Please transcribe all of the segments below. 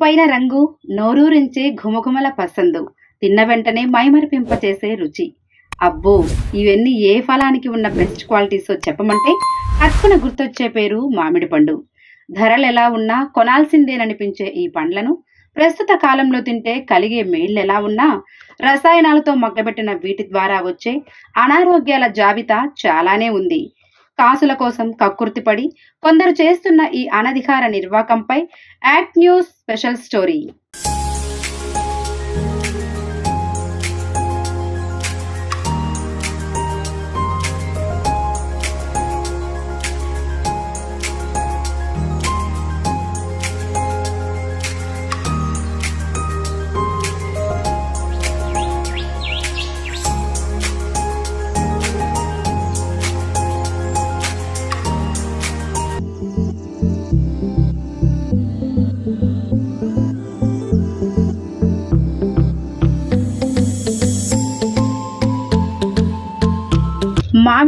ఇంపైన రంగు నోరూరించే ఘుమఘుమల పసందు. తిన్న వెంటనే మైమరిపింపచేసే రుచి. అబ్బో ఇవన్నీ ఏ ఫలానికి ఉన్న బెస్ట్ క్వాలిటీసో చెప్పమంటే తక్కువ గుర్తొచ్చే పేరు మామిడి పండు. ధరలు ఎలా ఉన్నా కొనాల్సిందేననిపించే ఈ పండ్లను ప్రస్తుత కాలంలో తింటే కలిగే మేళ్ళు ఎలా ఉన్నా రసాయనాలతో మగ్గబెట్టిన వీటి ద్వారా వచ్చే అనారోగ్యాల జాబితా చాలానే ఉంది. కాసుల కోసం కక్కుర్తిపడి కొందరు చేస్తున్న ఈ అనధికార నిర్వాకంపై యాక్ట్ న్యూస్ స్పెషల్ స్టోరీ.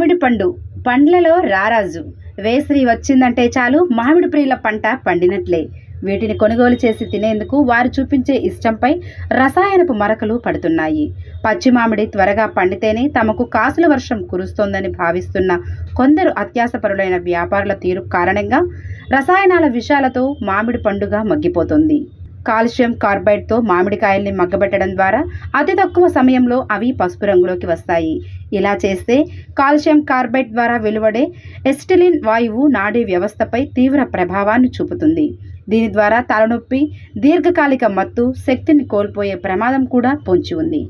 మామిడి పండు. పండ్లలో రారాజు. వేసవి వచ్చిందంటే చాలు మామిడి ప్రియుల పంట పండినట్లే. వీటిని కొనుగోలు చేసి తినేందుకు వారు చూపించే ఇష్టంపై రసాయనపు మరకలు పడుతున్నాయి. పచ్చి మామిడి త్వరగా పండితేనే తమకు కాసుల వర్షం కురుస్తోందని భావిస్తున్న కొందరు అత్యాసపరులైన వ్యాపారుల తీరు కారణంగా రసాయనాల విషాలతో మామిడి పండుగ మగ్గిపోతుంది. కాల్షియం కార్బైడ్తో మామిడికాయల్ని మగ్గబెట్టడం ద్వారా అతి తక్కువ సమయంలో అవి పసుపు రంగులోకి వస్తాయి. ఇలా చేస్తే కాల్షియం కార్బైడ్ ద్వారా వెలువడే ఎస్టిలిన్ వాయువు నాడీ వ్యవస్థపై తీవ్ర ప్రభావాన్ని చూపుతుంది. దీని ద్వారా తలనొప్పి దీర్ఘకాలిక మత్తు శక్తిని కోల్పోయే ప్రమాదం కూడా పొంచి ఉంది.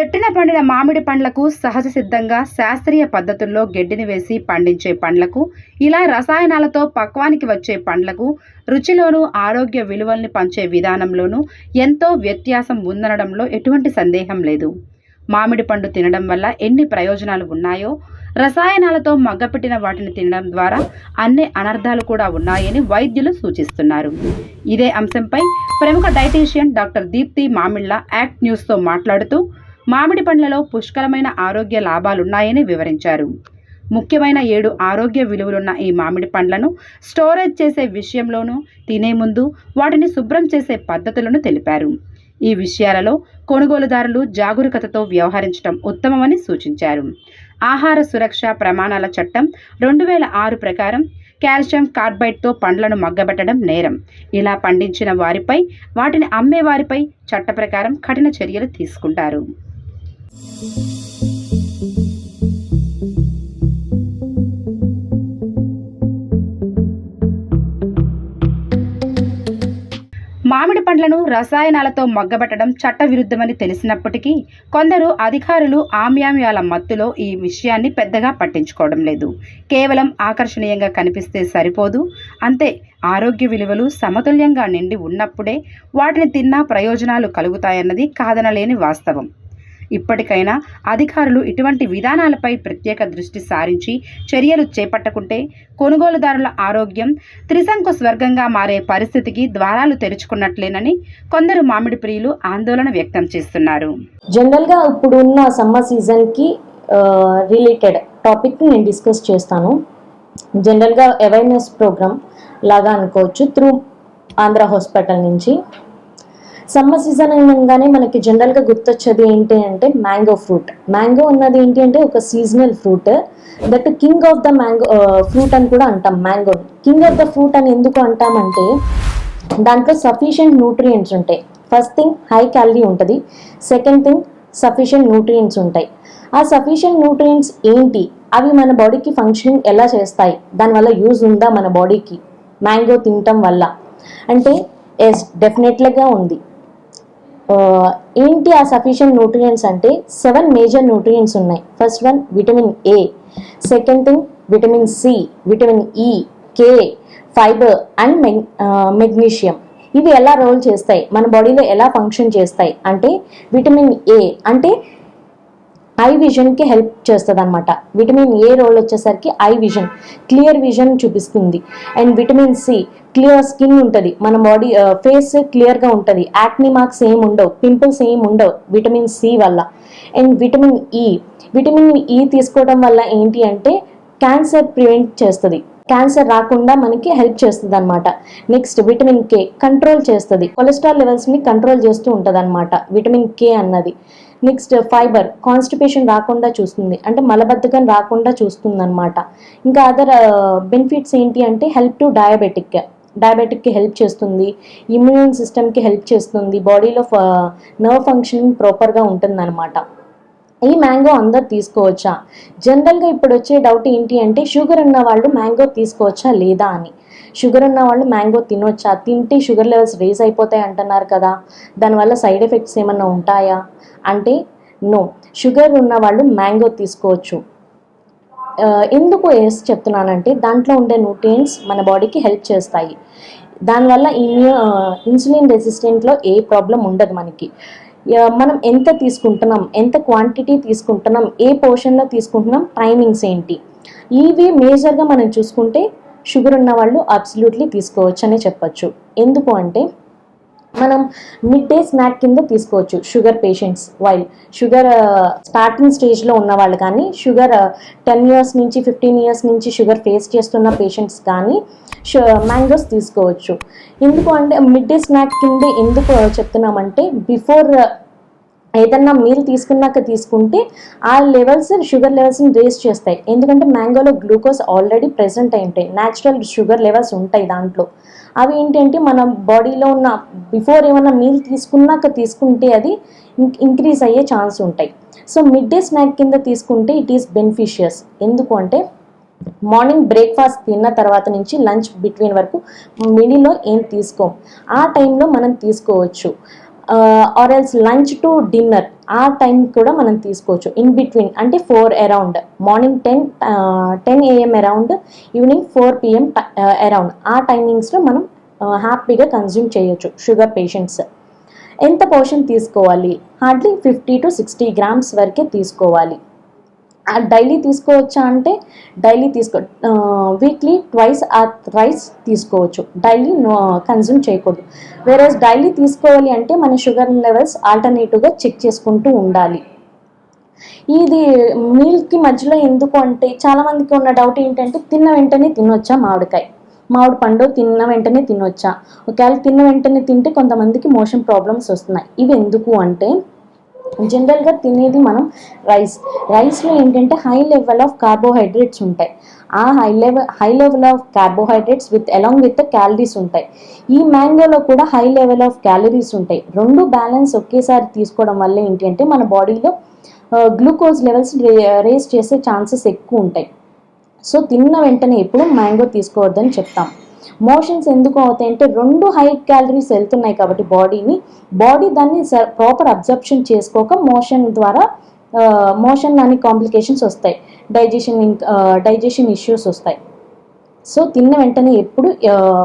చెట్టున పండిన మామిడి పండ్లకు సహజ సిద్ధంగా శాస్త్రీయ పద్ధతుల్లో గెడ్డిని వేసి పండించే పండ్లకు ఇలా రసాయనాలతో పక్వానికి వచ్చే పండ్లకు రుచిలోనూ ఆరోగ్య విలువల్ని పంచే విధానంలోనూ ఎంతో వ్యత్యాసం ఉందనడంలో ఎటువంటి సందేహం లేదు. మామిడి పండు తినడం వల్ల ఎన్ని ప్రయోజనాలు ఉన్నాయో రసాయనాలతో మగ్గపెట్టిన వాటిని తినడం ద్వారా అన్ని అనర్థాలు కూడా ఉన్నాయని వైద్యులు సూచిస్తున్నారు. ఇదే అంశంపై ప్రముఖ dietitian doctor Deepthi Mamilla act న్యూస్తో మాట్లాడుతూ మామిడి పండ్లలో పుష్కలమైన ఆరోగ్య లాభాలున్నాయని వివరించారు. ముఖ్యమైన ఏడు ఆరోగ్య విలువలున్న ఈ మామిడి పండ్లను స్టోరేజ్ చేసే విషయంలోనూ తినే ముందు వాటిని శుభ్రం చేసే పద్ధతులను తెలిపారు. ఈ విషయాలలో కొనుగోలుదారులు జాగరూకతతో వ్యవహరించడం ఉత్తమమని సూచించారు. ఆహార సురక్ష ప్రమాణాల చట్టం రెండు వేల ఆరు ప్రకారం కాల్షియం కార్బైడ్తో పండ్లను మగ్గబెట్టడం నేరం. ఇలా పండించిన వారిపై వాటిని అమ్మే వారిపై చట్ట ప్రకారం కఠిన చర్యలు తీసుకుంటారు. మామిడి పండ్లను రసాయనాలతో మగ్గబెట్టడం చట్టవిరుద్ధమని తెలిసినప్పటికీ కొందరు అధికారులు ఆమ్యామ్యాల మత్తులో ఈ విషయాన్ని పెద్దగా పట్టించుకోవడం లేదు. కేవలం ఆకర్షణీయంగా కనిపిస్తే సరిపోదు. అంతే ఆరోగ్య విలువలు సమతుల్యంగా నిండి ఉన్నప్పుడే వాటిని తిన్నా ప్రయోజనాలు కలుగుతాయన్నది కాదనలేని వాస్తవం. ఇప్పటికైనా అధికారులు ఇటువంటి విధానాలపై ప్రత్యేక దృష్టి సారించి చర్యలు చేపట్టకుంటే కొనుగోలుదారుల ఆరోగ్యం త్రిశంకు స్వర్గంగా మారే పరిస్థితికి ద్వారాలు తెరుచుకున్నట్లేనని కొందరు మామిడి ప్రియులు ఆందోళన వ్యక్తం చేస్తున్నారు. జనరల్గా ఇప్పుడు ఉన్న సమ్మర్ సీజన్కి రిలేటెడ్ టాపిక్ని నేను డిస్కస్ చేస్తాను. జనరల్గా అవేర్నెస్ ప్రోగ్రామ్ లాగా అనుకోవచ్చు త్రూ ఆంధ్ర హాస్పిటల్ నుంచి. సమ్మర్ సీజన్ అనగానే మనకి జనరల్గా గుర్తొచ్చేది ఏంటి అంటే మ్యాంగో ఫ్రూట్. మ్యాంగో అన్నది ఏంటి అంటే ఒక seasonal fruit. That king of the mango fruit అని కూడా అంటాం mango king of the fruit అని ఎందుకు అంటామంటే దాంట్లో సఫిషియంట్ న్యూట్రియంట్స్ ఉంటాయి. ఫస్ట్ థింగ్ హై క్యాలరీ ఉంటుంది. సెకండ్ థింగ్ సఫిషియంట్ న్యూట్రియంట్స్ ఉంటాయి. ఆ సఫిషియంట్ న్యూట్రియంట్స్ ఏంటి? అవి మన బాడీకి ఫంక్షనింగ్ ఎలా చేస్తాయి? దానివల్ల యూజ్ ఉందా మన బాడీకి మ్యాంగో తినటం వల్ల. అంటే ఎస్ డెఫినెట్లీగా ఉంది. ఏంటి ఆ సఫిషియంట్ న్యూట్రియంట్స్ అంటే సెవెన్ మేజర్ న్యూట్రియంట్స్ ఉన్నాయి. First one vitamin A second thing vitamin C vitamin E K fibre and mag magnesium ఇవి ఎలా రోల్ చేస్తాయి? మన బాడీలో ఎలా ఫంక్షన్ చేస్తాయి? అంటే విటమిన్ ఏ అంటే ఐ విజన్కి హెల్ప్ చేస్తుంది అనమాట విటమిన్ ఏ రోల్ వచ్చేసరికి ఐ విజన్ క్లియర్ విజన్ చూపిస్తుంది. And vitamin C clear skin ఉంటుంది. మన బాడీ ఫేస్ క్లియర్గా ఉంటుంది. యాక్ని మార్క్స్ ఏం ఉండవు పింపుల్స్ ఏం ఉండవు విటమిన్ సి వల్ల. And vitamin E vitamin E తీసుకోవడం వల్ల ఏంటి అంటే క్యాన్సర్ ప్రివెంట్ చేస్తుంది. క్యాన్సర్ రాకుండా మనకి హెల్ప్ చేస్తుంది అనమాట నెక్స్ట్ విటమిన్ కే కంట్రోల్ చేస్తుంది. కొలెస్ట్రాల్ లెవెల్స్ని కంట్రోల్ చేస్తూ ఉంటుంది అనమాట విటమిన్ కే అన్నది. నెక్స్ట్ ఫైబర్ కాన్స్టిపేషన్ రాకుండా చూస్తుంది. అంటే మలబద్ధకం రాకుండా చూస్తుంది అనమాట ఇంకా అదర్ బెనిఫిట్స్ uh, ఏంటి అంటే హెల్ప్ టు డయాబెటిక్ డయాబెటిక్కి హెల్ప్ చేస్తుంది. ఇమ్యూన్ సిస్టమ్కి హెల్ప్ చేస్తుంది. బాడీలో నర్వ్ ఫంక్షన్ ప్రాపర్గా ఉంటుందన్నమాట. ఈ మ్యాంగో అందరు తీసుకోవచ్చా? జనరల్గా ఇప్పుడు వచ్చే డౌట్ ఏంటి అంటే షుగర్ ఉన్న వాళ్ళు మ్యాంగో తీసుకోవచ్చా లేదా అని. షుగర్ ఉన్న వాళ్ళు మ్యాంగో తినొచ్చా? తింటే షుగర్ లెవెల్స్ రేజ్ అయిపోతాయి అంటున్నారు కదా. దానివల్ల సైడ్ ఎఫెక్ట్స్ ఏమన్నా ఉంటాయా? అంటే నో. షుగర్ ఉన్న వాళ్ళు మ్యాంగో తీసుకోవచ్చు. ఎందుకు ఎస్ చెప్తున్నానంటే దాంట్లో ఉండే న్యూట్రియంట్స్ మన బాడీకి హెల్ప్ చేస్తాయి. దానివల్ల ఇమ్యూ ఇన్సులిన్ రెసిస్టెంట్లో ఏ ప్రాబ్లం ఉండదు మనకి. మనం ఎంత తీసుకుంటున్నాం? ఎంత క్వాంటిటీ తీసుకుంటున్నాం? ఏ పోర్షన్లో తీసుకుంటున్నాం? టైమింగ్స్ ఏంటి? ఇవి మేజర్గా మనం చూసుకుంటే షుగర్ ఉన్న వాళ్ళు అబ్సల్యూట్లీ తీసుకోవచ్చు అనే చెప్పచ్చు. ఎందుకు అంటే మనం మిడ్ డే స్నాక్ కింద తీసుకోవచ్చు sugar patients while sugar starting స్టేజ్లో ఉన్న వాళ్ళు కానీ షుగర్ టెన్ ఇయర్స్ నుంచి ఫిఫ్టీన్ ఇయర్స్ నుంచి షుగర్ ఫేస్ చేస్తున్న పేషెంట్స్ కానీ మ్యాంగోస్ uh, తీసుకోవచ్చు. ఎందుకు అంటే మిడ్ డే స్నాక్ కింద ఎందుకు uh, చెప్తున్నామంటే బిఫోర్ ఏదన్నా మీల్ తీసుకున్నాక తీసుకుంటే ఆ లెవెల్స్ షుగర్ లెవెల్స్ని రేస్ చేస్తాయి. ఎందుకంటే మ్యాంగోలో గ్లూకోజ్ ఆల్రెడీ ప్రెజెంట్ అయి ఉంటాయి. న్యాచురల్ షుగర్ లెవెల్స్ ఉంటాయి దాంట్లో. అవి ఏంటంటే మన బాడీలో ఉన్న బిఫోర్ ఏమన్నా మీల్ తీసుకున్నాక తీసుకుంటే అది ఇంక్రీజ్ అయ్యే ఛాన్స్ ఉంటాయి. సో మిడ్ డే స్నాక్ కింద తీసుకుంటే ఇట్ ఈస్ బెనిఫిషియస్ ఎందుకు అంటే మార్నింగ్ బ్రేక్ఫాస్ట్ తిన్న తర్వాత నుంచి లంచ్ బిట్వీన్ వరకు మిడిలో ఏం తీసుకోం. ఆ టైంలో మనం తీసుకోవచ్చు. Or else lunch to dinner ఆ టైం కూడా మనం తీసుకోవచ్చు. ఇన్ బిట్వీన్ అంటే four around morning ten ten AM around evening four PM around ఆ టైమింగ్స్లో మనం హ్యాపీగా కన్జ్యూమ్ చేయొచ్చు షుగర్ పేషెంట్స్ ఎంత పోర్షన్ తీసుకోవాలి? Hardly fifty to sixty grams వరకే తీసుకోవాలి. డైలీ తీసుకోవచ్చా అంటే డైలీ తీసుకో వీక్లీ ట్వైస్ ఆ రైస్ తీసుకోవచ్చు. డైలీ కన్జ్యూమ్ చేయకూడదు. వేరే డైలీ తీసుకోవాలి అంటే మన షుగర్ లెవెల్స్ ఆల్టర్నేటివ్గా చెక్ చేసుకుంటూ ఉండాలి. ఇది మీల్కి మధ్యలో ఎందుకు అంటే చాలామందికి ఉన్న డౌట్ ఏంటంటే తిన్న వెంటనే తినొచ్చా మామిడికాయ? మామిడి పండు తిన్న వెంటనే తినొచ్చా? ఒకవేళ తిన్న వెంటనే తింటే కొంతమందికి మోషన్ ప్రాబ్లమ్స్ వస్తున్నాయి. ఇవి ఎందుకు అంటే జనరల్గా తినేది మనం రైస్ రైస్లో ఏంటంటే హై లెవెల్ ఆఫ్ కార్బోహైడ్రేట్స్ ఉంటాయి. ఆ high level high level of carbohydrates with along with calories ఉంటాయి. ఈ మ్యాంగోలో కూడా హై లెవెల్ ఆఫ్ క్యాలరీస్ ఉంటాయి. రెండు బ్యాలెన్స్ ఒకేసారి తీసుకోవడం వల్ల ఏంటి అంటే మన బాడీలో గ్లూకోజ్ లెవెల్స్ రేస్ చేసే ఛాన్సెస్ ఎక్కువ ఉంటాయి. సో తిన్న వెంటనే ఎప్పుడు మ్యాంగో తీసుకోవద్దని చెప్తాం. మోషన్స్ ఎందుకు అవుతాయి అంటే రెండు హై క్యాలరీస్ వెళ్తున్నాయి కాబట్టి బాడీని. బాడీ దాన్ని ప్రాపర్ అబ్జర్ప్షన్ చేసుకోక మోషన్ ద్వారా మోషన్ అని కాంప్లికేషన్స్ వస్తాయి. డైజెషన్ డైజెషన్ ఇష్యూస్ వస్తాయి. సో తిన్న వెంటనే ఎప్పుడు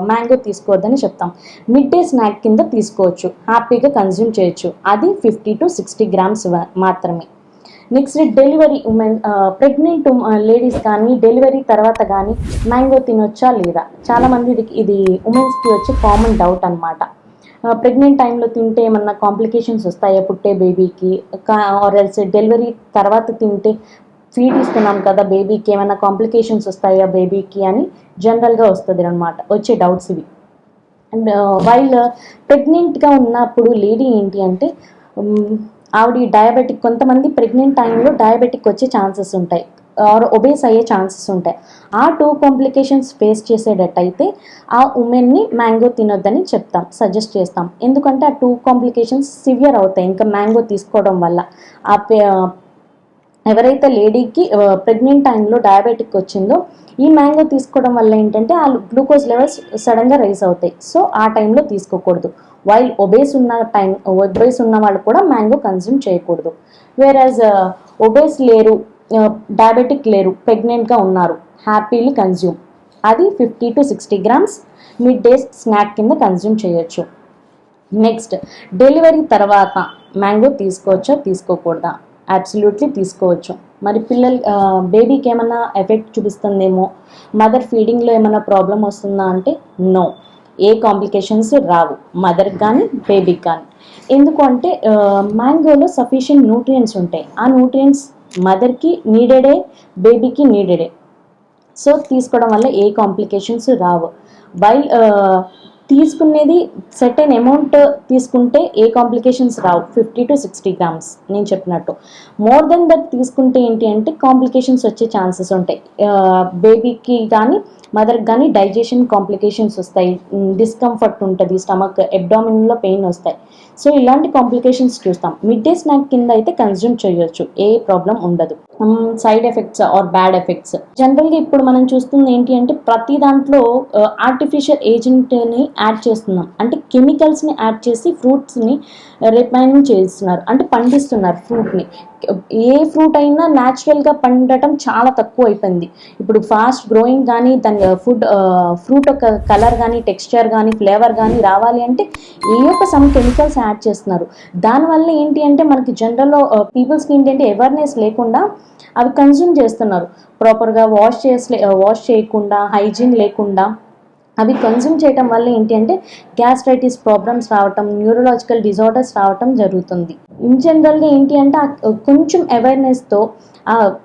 మ్యాంగో తీసుకోవద్దని చెప్తాం. మిడ్ డే స్నాక్ కింద తీసుకోవచ్చు. హ్యాపీగా కన్జ్యూమ్ చేయొచ్చు. అది ఫిఫ్టీ టు సిక్స్టీ గ్రామ్స్ మాత్రమే. Next delivery women pregnant ladies కానీ డెలివరీ తర్వాత కానీ మ్యాంగో తినొచ్చా లేదా? చాలామంది ఇది ఇది ఉమెన్స్కి వచ్చే కామన్ డౌట్ అనమాట ప్రెగ్నెంట్ టైంలో తింటే ఏమన్నా కాంప్లికేషన్స్ వస్తాయా? పుట్టే బేబీకి ఆర్ ఎల్స్ డెలివరీ తర్వాత తింటే ఫీడ్ ఇస్తున్నాం కదా బేబీకి ఏమైనా కాంప్లికేషన్స్ వస్తాయా బేబీకి అని జనరల్గా వస్తుంది అనమాట వచ్చే డౌట్స్ ఇవి. అండ్ వైల్ ప్రెగ్నెంట్గా ఉన్నప్పుడు లేడీ ఏంటి అంటే um, ఆవిడ డయాబెటిక్ కొంతమంది ప్రెగ్నెంట్ టైంలో డయాబెటిక్ వచ్చే ఛాన్సెస్ ఉంటాయి ఆర్ ఒబేస్ అయ్యే ఛాన్సెస్ ఉంటాయి. ఆ టూ కాంప్లికేషన్స్ ఫేస్ చేసేటట్టయితే ఆ ఉమెన్ని మ్యాంగో తినొద్దని చెప్తాం సజెస్ట్ చేస్తాం. ఎందుకంటే ఆ టూ కాంప్లికేషన్స్ సివియర్ అవుతాయి ఇంకా మ్యాంగో తీసుకోవడం వల్ల. ఆ పే ఎవరైతే లేడీకి ప్రెగ్నెంట్ టైంలో డయాబెటిక్ వచ్చిందో ఈ మ్యాంగో తీసుకోవడం వల్ల ఏంటంటే ఆ గ్లూకోజ్ లెవెల్స్ సడన్గా రైజ్ అవుతాయి. సో ఆ టైంలో తీసుకోకూడదు. వైల్ ఒబేస్ ఉన్న టైం ఒబేస్ ఉన్న వాళ్ళు కూడా మ్యాంగో కన్జ్యూమ్ చేయకూడదు. వేరాజ్ ఒబేస్ uh, లేరు uh, డయాబెటిక్ లేరు ప్రెగ్నెంట్గా ఉన్నారు హ్యాపీలీ కన్జ్యూమ్ అది fifty to sixty grams mid day snack కింద కన్జ్యూమ్ చేయొచ్చు. నెక్స్ట్ డెలివరీ తర్వాత మ్యాంగో తీసుకోవచ్చా తీసుకోకూడదా? అబ్సల్యూట్లీ తీసుకోవచ్చు. మరి పిల్లలు బేబీకి ఏమైనా ఎఫెక్ట్ చూపిస్తుందేమో? మదర్ ఫీడింగ్లో ఏమైనా ప్రాబ్లం వస్తుందా అంటే నో ఏ కాంప్లికేషన్స్ రావు. మదర్కి కానీ బేబీకి కానీ ఎందుకంటే మ్యాంగోలో సఫిషియంట్ న్యూట్రియంట్స్ ఉంటాయి. ఆ న్యూట్రియంట్స్ మదర్కి నీడెడే బేబీకి నీడెడే సో తీసుకోవడం వల్ల ఏ కాంప్లికేషన్స్ రావు. వైల్ తీసుకునేది సర్టెన్ అమౌంట్ తీసుకుంటే ఏ కాంప్లికేషన్స్ రావు. ఫిఫ్టీ టు సిక్స్టీ గ్రామ్స్ నేను చెప్పినట్టు. మోర్ దెన్ దట్ తీసుకుంటే ఏంటి అంటే కాంప్లికేషన్స్ వచ్చే ఛాన్సెస్ ఉంటాయి. బేబీకి కానీ మదర్కి కానీ డైజెషన్ కాంప్లికేషన్స్ వస్తాయి డిస్కంఫర్ట్ ఉంటుంది స్టమక్ ఎబ్డామిన్లో పెయిన్ వస్తాయి. సో ఇలాంటి కాంప్లికేషన్స్ చూస్తాం. మిడ్ డే స్నాక్ కింద అయితే కన్జ్యూమ్ చేయొచ్చు. ఏ ప్రాబ్లం ఉండదు. Side effects or bad effects జనరల్గా ఇప్పుడు మనం చూస్తుంది ఏంటి అంటే ప్రతి దాంట్లో ఆర్టిఫిషియల్ ఏజెంట్ని యాడ్ చేస్తున్నాం. అంటే కెమికల్స్ని యాడ్ చేసి ఫ్రూట్స్ని రిఫైనింగ్ చేస్తున్నారు. అంటే పండిస్తున్నారు ఫ్రూట్ని ఏ ఫ్రూట్ అయినా న్యాచురల్గా పండటం చాలా తక్కువ అయిపోయింది. ఇప్పుడు ఫాస్ట్ గ్రోయింగ్ కానీ దాని ఫుడ్ ఫ్రూట్ ఒక కలర్ కానీ టెక్స్చర్ కానీ ఫ్లేవర్ కానీ రావాలి అంటే ఏ ఒక్క సమ్ కెమికల్స్ యాడ్ చేస్తున్నారు. దానివల్ల ఏంటి అంటే మనకి జనరల్లో పీపుల్స్కి uh, ఏంటి అంటే అవేర్నెస్ లేకుండా అవి కన్జ్యూమ్ చేస్తున్నారు. ప్రాపర్గా వాష్ చేసే వాష్ చేయకుండా హైజీన్ లేకుండా అవి కన్జ్యూమ్ చేయటం వల్ల ఏంటి అంటే గ్యాస్ట్రైటిస్ ప్రాబ్లమ్స్ రావటం న్యూరలాజికల్ డిజార్డర్స్ రావటం జరుగుతుంది. ఇన్ జనరల్గా ఏంటి అంటే uh, కొంచెం అవేర్నెస్తో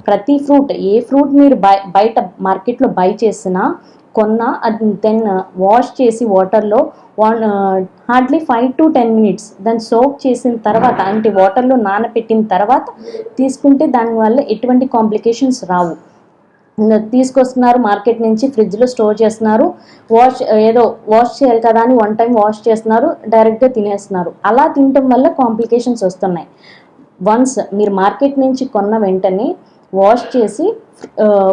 ప్రతి ఫ్రూట్ ఏ ఫ్రూట్ మీరు బయ బయట మార్కెట్లో బై చేసినా కొన్నా అది దెన్ వాష్ uh, చేసి వాటర్లో one hardly five to ten minutes దాన్ని సోక్ చేసిన తర్వాత అంటే వాటర్లో నానబెట్టిన తర్వాత తీసుకుంటే దానివల్ల ఎటువంటి కాంప్లికేషన్స్ రావు. తీసుకొస్తున్నారు మార్కెట్ నుంచి ఫ్రిడ్జ్లో స్టోర్ చేస్తున్నారు వాష్ ఏదో వాష్ చేయాలి కదా అని వన్ టైం వాష్ చేస్తున్నారు డైరెక్ట్గా తినేస్తున్నారు. అలా తినటం వల్ల కాంప్లికేషన్స్ వస్తున్నాయి. వన్స్ మీరు మార్కెట్ నుంచి కొన్న వెంటనే వాష్ చేసి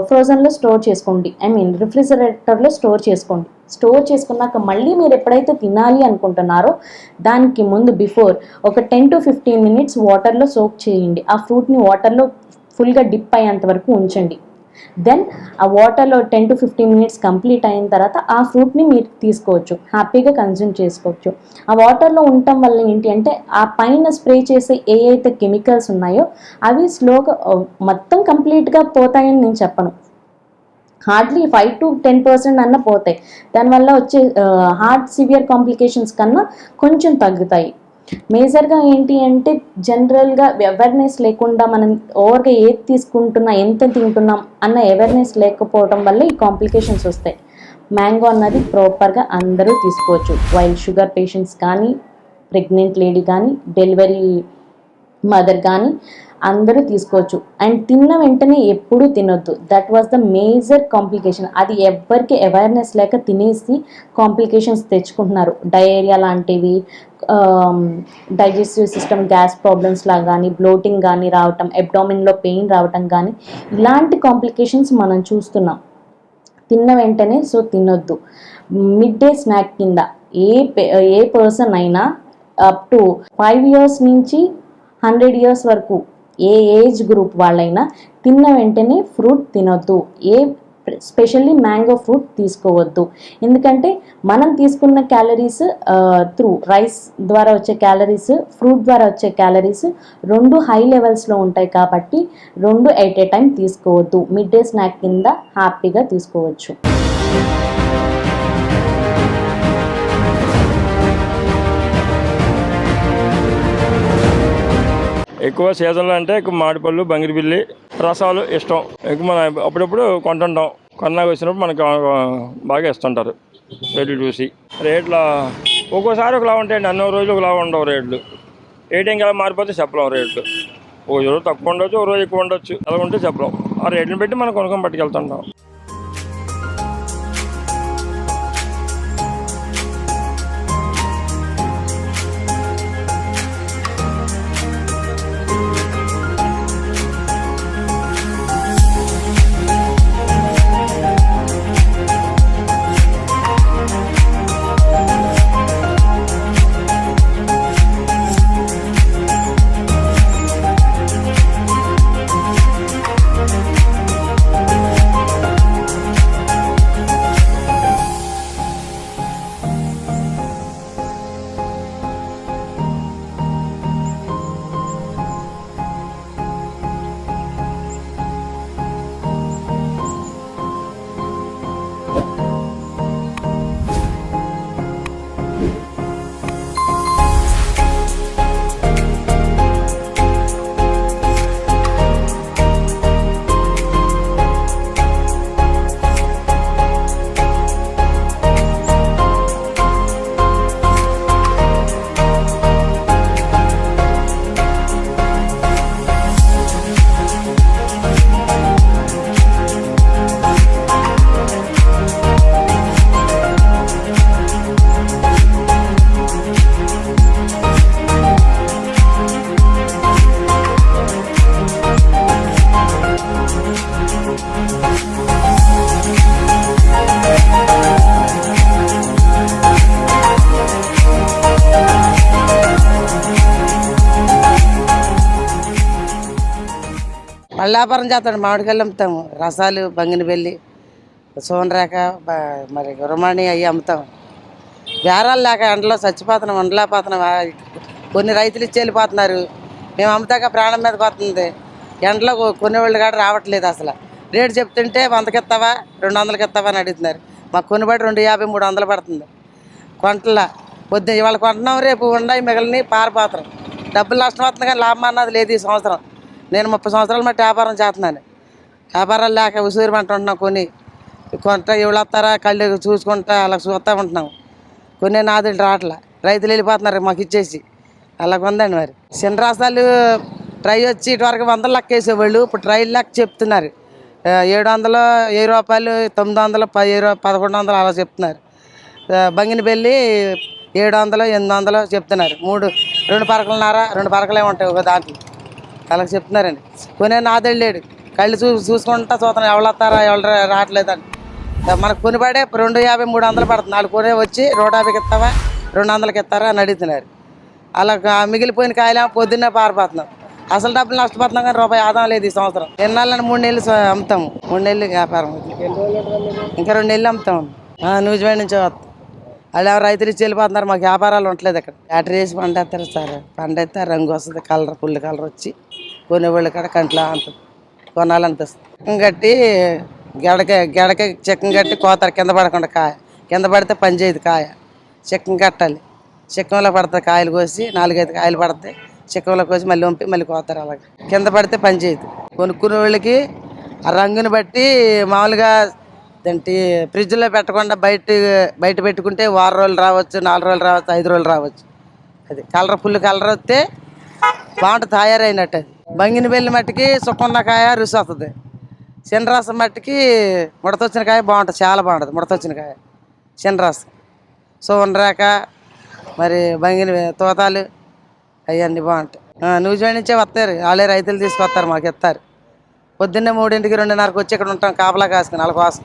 ఫ్రోజన్లో స్టోర్ చేసుకోండి. ఐ మీన్ రిఫ్రిజిరేటర్లో స్టోర్ చేసుకోండి. స్టోర్ చేసుకున్నాక మళ్ళీ మీరు ఎప్పుడైతే తినాలి అనుకుంటున్నారో దానికి ముందు బిఫోర్ ఒక టెన్ టు ఫిఫ్టీన్ మినిట్స్ వాటర్లో సోక్ చేయండి. ఆ ఫ్రూట్ని వాటర్లో ఫుల్గా డిప్ అయ్యేంత వరకు ఉంచండి. దెన్ ఆ వాటర్లో ten to fifteen minutes complete అయిన తర్వాత ఆ ఫ్రూట్ని మీరు తీసుకోవచ్చు. హ్యాపీగా కన్జ్యూమ్ చేసుకోవచ్చు. ఆ వాటర్లో ఉండటం వల్ల ఏంటి అంటే ఆ పైన స్ప్రే చేసే ఏ అయితే కెమికల్స్ ఉన్నాయో అవి స్లోగా మొత్తం కంప్లీట్గా పోతాయని నేను చెప్పను. Hardly five to ten percent అన్న పోతాయి. దానివల్ల వచ్చే హార్ట్ సివియర్ కాంప్లికేషన్స్ కన్నా కొంచెం తగ్గుతాయి. మేజర్గా ఏంటి అంటే జనరల్గా అవేర్నెస్ లేకుండా మనం ఓవర్గా ఏది తీసుకుంటున్నా ఎంత తింటున్నాం అన్న అవేర్నెస్ లేకపోవడం వల్ల ఈ కాంప్లికేషన్స్ వస్తాయి. మ్యాంగో అన్నది ప్రాపర్గా అందరూ తీసుకోవచ్చు. వైల్ షుగర్ పేషెంట్స్ కానీ ప్రెగ్నెంట్ లేడీ కానీ డెలివరీ మదర్ కానీ అందరూ తీసుకోవచ్చు. అండ్ తిన్న వెంటనే ఎప్పుడూ తినొద్దు. That was the major complication అది ఎవ్వరికి అవేర్నెస్ లేక తినేసి కాంప్లికేషన్స్ తెచ్చుకుంటున్నారు. డయేరియా లాంటివి డైజెస్టివ్ సిస్టమ్ గ్యాస్ ప్రాబ్లమ్స్ లాగా కానీ బ్లోటింగ్ కానీ రావటం అబ్డామిన్లో పెయిన్ రావటం కానీ ఇలాంటి కాంప్లికేషన్స్ మనం చూస్తున్నాం. తిన్న వెంటనే సో తినొద్దు. మిడ్ డే స్నాక్ కింద ఏ ఏ పర్సన్ అయినా అప్ టు ఫైవ్ ఇయర్స్ నుంచి హండ్రెడ్ ఇయర్స్ వరకు ఏ ఏజ్ గ్రూప్ వాళ్ళైనా తిన్న వెంటనే ఫ్రూట్ తినొద్దు. ఏ స్పెషల్లీ మ్యాంగో ఫ్రూట్ తీసుకోవద్దు. ఎందుకంటే మనం తీసుకున్న క్యాలరీస్ త్రూ రైస్ ద్వారా వచ్చే క్యాలరీస్ ఫ్రూట్ ద్వారా వచ్చే క్యాలరీస్ రెండు హై లెవెల్స్లో ఉంటాయి కాబట్టి రెండు ఎట్ ఏ టైం తీసుకోవద్దు. మిడ్ డే స్నాక్ కింద హ్యాపీగా తీసుకోవచ్చు. ఎక్కువ సీజన్లో అంటే ఎక్కువ మామిడిపళ్ళు బంగిరిపిల్లి రసాలు ఇష్టం. ఎక్కువ మనం అప్పుడప్పుడు కొంటుంటాం. కొన్నాక వచ్చినప్పుడు మనకు బాగా ఇస్తుంటారు. రేట్లు చూసి. రేట్లు ఒక్కోసారి ఒకలా ఉంటాయండి. అన్నో రోజులు ఒకలా ఉండవు రేట్లు. ఏ టైంకి మారిపోతే చెప్పలేం రేట్లు. ఓ రోజు తక్కువ ఉండొచ్చు ఒక రోజు ఎక్కువ ఉండొచ్చు. అలా ఉంటే చెప్పలేం. ఆ రేట్ని పెట్టి మనం కొనుక్కొని పట్టుకెళ్తుంటాం. మళ్ళీ వ్యాపారం చేస్తాడు మామిడికాయలు అమ్ముతాము. రసాలు బంగినబెల్లి సోనరేఖ మరి గురమాణి అవి అమ్ముతాం. బేరాలు లేక ఎండలో చచ్చిపోతున్నాం ఉండలేకపోతున్నాం. కొన్ని రైతులు ఇచ్చి వెళ్ళిపోతున్నారు. మేము అమ్ముతాక ప్రాణం మీద వస్తుంది ఎండలో కొన్ని వాళ్ళు కాడ రావట్లేదు అసలు. రేటు చెప్తుంటే వందకి ఇస్తావా రెండు వందలకి ఇస్తావా అని అడుగుతున్నారు. మాకు కొనుబడి రెండు యాభై మూడు వందలు పడుతుంది. కొంటల. పొద్దున ఇవాళ కొంటున్నాం రేపు ఉన్నాయి మిగిలిన పారిపోతాం డబ్బులు నష్టం వస్తుంది కానీ లాభం అన్నది లేదు ఈ సంవత్సరం. నేను ముప్పై సంవత్సరాలు మట్టి వ్యాపారం చేస్తున్నాను. వ్యాపారాలు లేక ఉసూరు ఉంటున్నాం కొన్ని. కొంత ఇవ్వలేస్తారా కళ్ళు చూసుకుంటా అలా చూస్తూ ఉంటున్నాం. కొన్ని నాదులు రావట్లే రైతులు వెళ్ళిపోతున్నారు మాకు ఇచ్చేసి. అలాగ ఉందండి మరి. చిన్న రాష్ట్రాలు ట్రై వచ్చి ఇటువరకు వందలు లెక్క వేసేవాళ్ళు. ఇప్పుడు ట్రైల్ లెక్క చెప్తున్నారు. ఏడు వందలు వెయ్యి రూపాయలు తొమ్మిది వందలు పది పదకొండు వందలు అలా చెప్తున్నారు. బంగినపల్లి ఏడు వందలు ఎనిమిది వందలు చెప్తున్నారు. మూడు రెండు పరకలున్నారా రెండు పరకలే ఉంటాయి ఒక దాంట్లో. అలా చెప్తున్నారండి. కొనే నాదెళ్ళి లేడు. కళ్ళు చూ చూసుకుంటా చూస్తున్నాం ఎవరు వస్తారా ఎవరు రావట్లేదని. మనకు కొనిపడే రెండు యాభై మూడు వందలు పడుతుంది. నాలుగు కొనే వచ్చి నూట యాభైకి ఇస్తావా రెండు వందలకి ఇస్తారా అని అడుగుతున్నారు. అలా మిగిలిపోయిన కాయలు పొద్దున్నే పారిపోతున్నాం. అసలు డబ్బులు నష్టపోతున్నాం కానీ రూపాయి ఆదాయం లేదు ఈ సంవత్సరం. ఎన్నాళ్ళని మూడు నెలలు అమ్ముతాము. మూడు నెలలు వ్యాపారం. ఇంకా రెండు నెలలు అమ్ముతాం న్యూజిలాండ్ నుంచి వస్తాం వాళ్ళు ఎవరు రైతులు ఇచ్చి వెళ్ళిపోతున్నారు. మాకు వ్యాపారాలు ఉండలేదు ఇక్కడ. బ్యాటరీ వేసి పండేస్తారు సార్. పండేస్తే రంగు వస్తుంది. కలర్ ఫుల్ కలర్ వచ్చి. కొనేవాళ్ళు కాడ కంట్లో అంత కొనాలనిపిస్తుంది చిక్కం కట్టి గెడక గెడక చిక్కం కట్టి కోతారు కింద పడకుండా కాయ. కింద పడితే పని చేయదు కాయ. చిక్కం కట్టాలి. చిక్కంలో పడతాయి కాయలు కోసి నాలుగైదు కాయలు పడతాయి. చిక్కంలో కోసి మళ్ళీ వంపి మళ్ళీ కోతారు అలాగే. కింద పడితే పని చేయదు. కొనుక్కునే వాళ్ళకి ఆ రంగుని బట్టి మామూలుగా ఏంటి ఫ్రిడ్జ్లో పెట్టకుండా బయట బయట పెట్టుకుంటే వారం రోజులు రావచ్చు నాలుగు రోజులు రావచ్చు ఐదు రోజులు రావచ్చు. అది కలర్ ఫుల్ కలర్ వస్తే బాగుంటుంది తయారైనట్టు అది. బంగినబెల్లి మట్టికి సుక్కున్న కాయ రుచి వస్తుంది. చిన్నరసం మట్టికి ముడతొచ్చిన కాయ బాగుంటుంది చాలా బాగుంటుంది ముడతొచ్చిన కాయ. చిన్నరసం. సోనరేఖ మరి బంగిన తోతాలు అవన్నీ బాగుంటాయి. న్యూజిలాండ్ నుంచే వస్తారు వాళ్ళే రైతులు తీసుకొస్తారు మాకు ఇస్తారు. పొద్దున్నే మూడింటికి రెండున్నరకు వచ్చి ఇక్కడ ఉంటాం కాపలా కాసుకుని వాళ్ళ కోసం.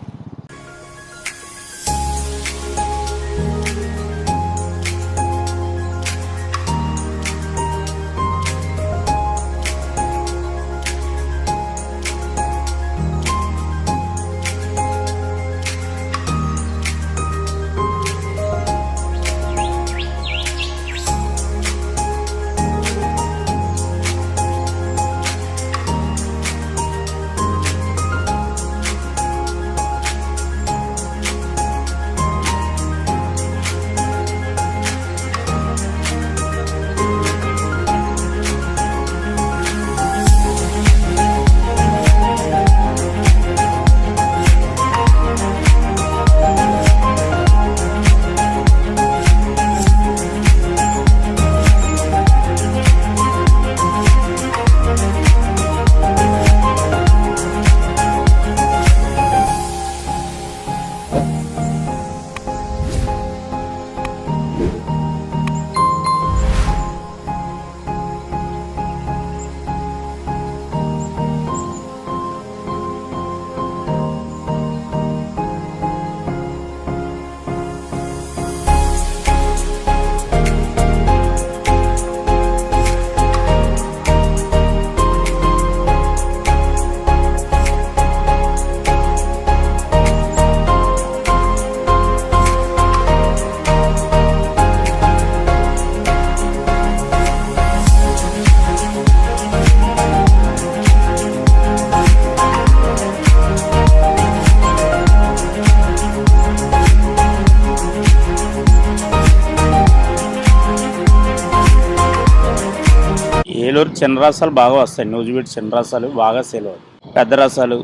చిన్న రసాలు బాగా వస్తాయి. నూజివీడు చిన్న రసాలు బాగా సేల్ అవుతాయి. పెద్ద రసాలు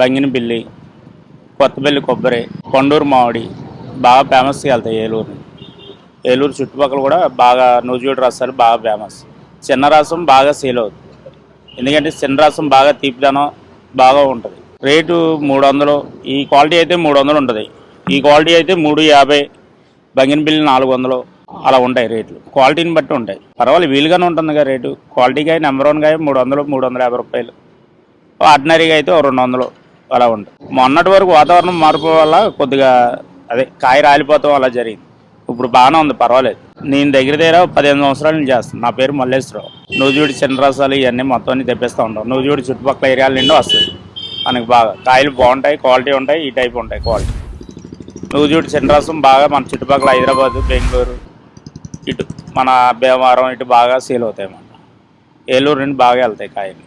బంగిన బిల్లి కొబ్బరి కొండూరు మామిడి బాగా ఫేమస్గా వెళ్తాయి ఏలూరు. ఏలూరు చుట్టుపక్కల కూడా బాగా నూజివీడు రసాలు బాగా ఫేమస్ చిన్న రసం బాగా సేల్ అవుతుంది. ఎందుకంటే చిన్న రసం బాగా తీపిదనం బాగా ఉంటుంది. రేటు మూడు వందలు ఈ క్వాలిటీ అయితే మూడు వందలు ఉంటుంది. ఈ క్వాలిటీ అయితే మూడు యాభై బంగినపిల్లి నాలుగు వందలు అలా ఉంటాయి రేట్లు. క్వాలిటీని బట్టి ఉంటాయి. పర్వాలేదు వీలుగానే ఉంటుంది కదా రేటు. క్వాలిటీగా నెంబర్ వన్గా మూడు వందలు మూడు వందల యాభై రూపాయలు. ఆర్డినరీగా అయితే రెండు వందలు అలా ఉంటాయి మొన్నటి వరకు వాతావరణం మార్పు వల్ల కొద్దిగా అదే కాయ రాలిపోతాం అలా జరిగింది. ఇప్పుడు బాగానే ఉంది పర్వాలేదు. నేను దగ్గర దగ్గర పదిహేను సంవత్సరాల నుంచి చేస్తాను. నా పేరు మల్లేశ్వరరావు. నూజుడి చిన్నరాసాలు ఇవన్నీ మొత్తం అన్ని తెప్పిస్తూ ఉంటాం. నూజుడి చుట్టుపక్కల ఏరియాల నుండి వస్తుంది మనకి బాగా కాయలు బాగుంటాయి క్వాలిటీ ఉంటాయి ఈ టైప్ ఉంటాయి క్వాలిటీ. నూజుడి చిన్నరాసం బాగా మన చుట్టుపక్కల హైదరాబాద్ బెంగళూరు ఇటు మన భీమవరం ఇటు బాగా సేల్ అవుతాయి అన్నమాట. ఏలూరు నుండి బాగా వెళ్తాయి కాయలు.